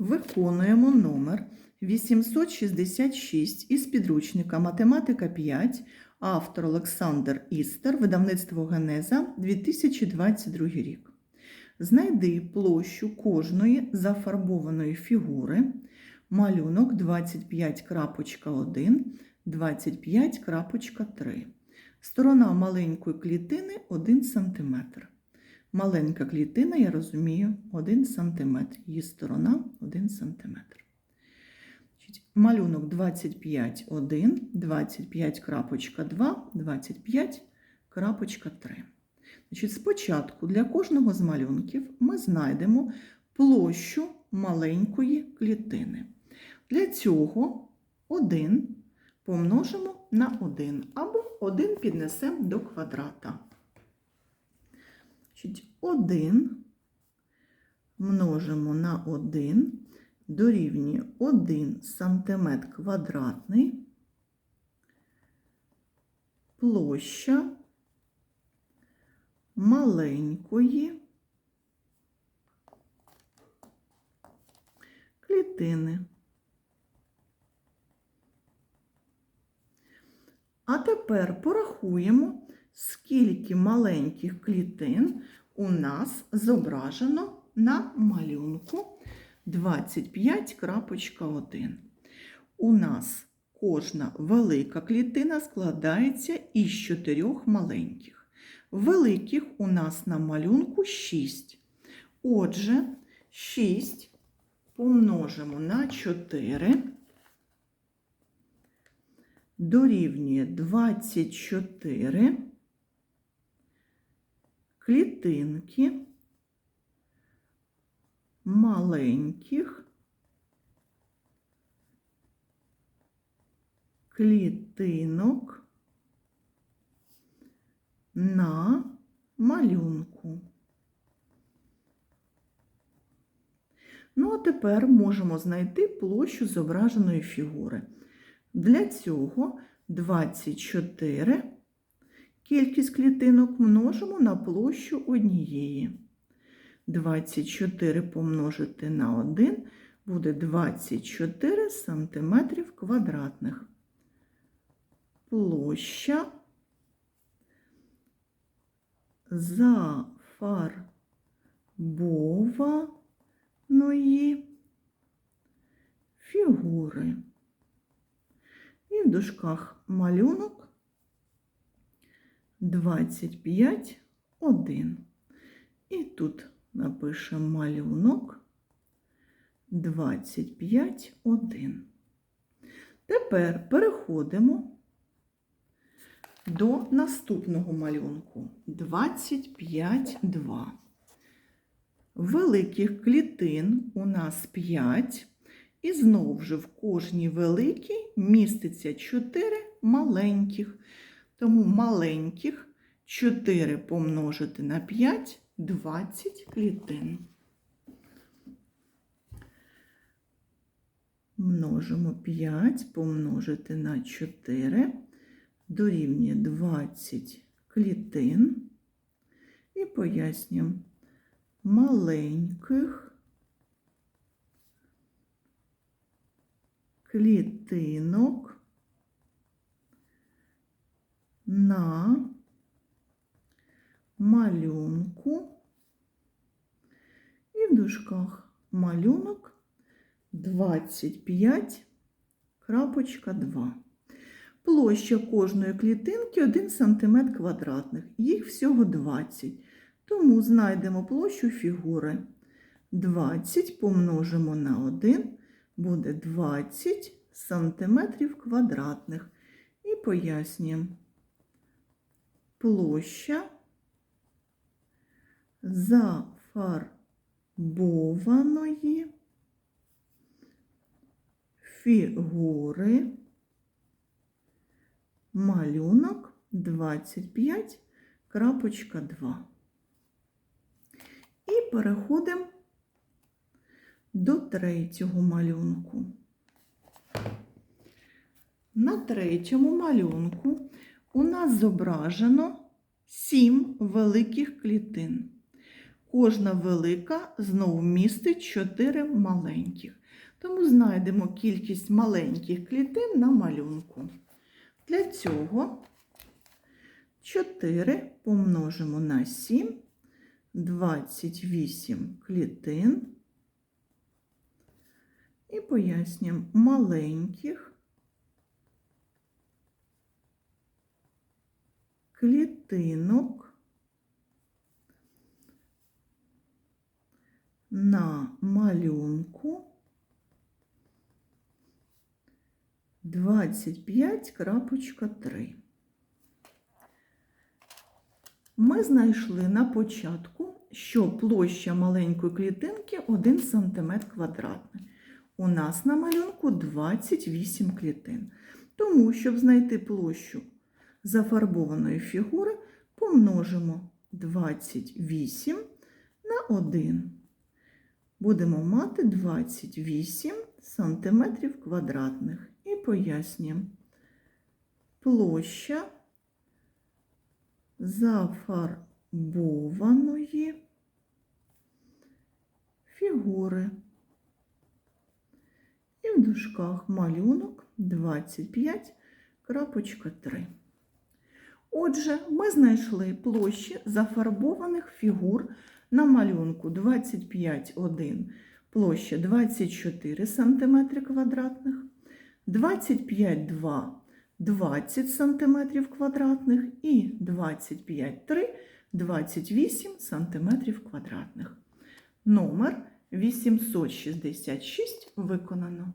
Виконуємо номер 866 із підручника Математика 5, автор Олександр Істер, видавництво Генеза 2022 рік. Знайди площу кожної зафарбованої фігури, малюнок 25.1, 25.3. Сторона маленької клітини 1 см. Маленька клітина, я розумію, 1 см. Її сторона 1 см. Малюнок 25,1, 25.2, 25.3. Значить, Спочатку для кожного з малюнків ми знайдемо площу маленької клітини. Для цього 1 помножимо на 1 або 1 піднесемо до квадрата. Значить, 1 множимо на 1 дорівнює 1 см квадратний площа маленької клітини. А тепер порахуємо, скільки маленьких клітин у нас зображено на малюнку 25.1. У нас кожна велика клітина складається із чотирьох маленьких. Великих у нас на малюнку 6. Отже, 6 помножимо на 4 дорівнює 24 клітинки маленьких клітинок на малюнку. Ну, а тепер можемо знайти площу зображеної фігури. Для цього 24 кількість клітинок множимо на площу однієї. 24 помножити на 1 буде 24 см квадратних. Площа зафарбованої фігури. І в дужках малюнок 25, 1. І тут напишемо малюнок 25, 1. Тепер переходимо до наступного малюнку 25, 2. Великих клітин у нас 5. І знову ж в кожній великій міститься 4 маленьких. Тому маленьких 4 помножити на 5 20 клітин. Множимо 5 помножити на 4 дорівнює 20 клітин. І пояснюємо маленьких клітинок на малюнку і в дужках малюнок 25.2. Площа кожної клітинки 1 см квадратних, їх всього 20. Тому знайдемо площу фігури. 20 помножимо на 1 буде 20 сантиметрів квадратних. І пояснюємо. Площа зафарбованої фігури малюнок 25.2. І переходимо до третього малюнку. На третьому малюнку у нас зображено сім великих клітин. Кожна велика знову містить 4 маленьких. Тому знайдемо кількість маленьких клітин на малюнку. Для цього 4 помножимо на 7, 28 клітин. І пояснюємо маленьких клітинок на малюнку 25.3. Ми знайшли на початку, що площа маленької клітинки 1 см квадратний. У нас на малюнку 28 клітин. Тому, щоб знайти площу зафарбованої фігури, помножимо 28 на 1. Будемо мати 28 сантиметрів квадратних. І пояснюємо. Площа зафарбованої фігури. І в дужках малюнок 25.3. Отже, ми знайшли площі зафарбованих фігур на малюнку 25,1 площа 24 см квадратних, 25,2 20 см квадратних і 25,3 28 см квадратних. Номер 866 виконано.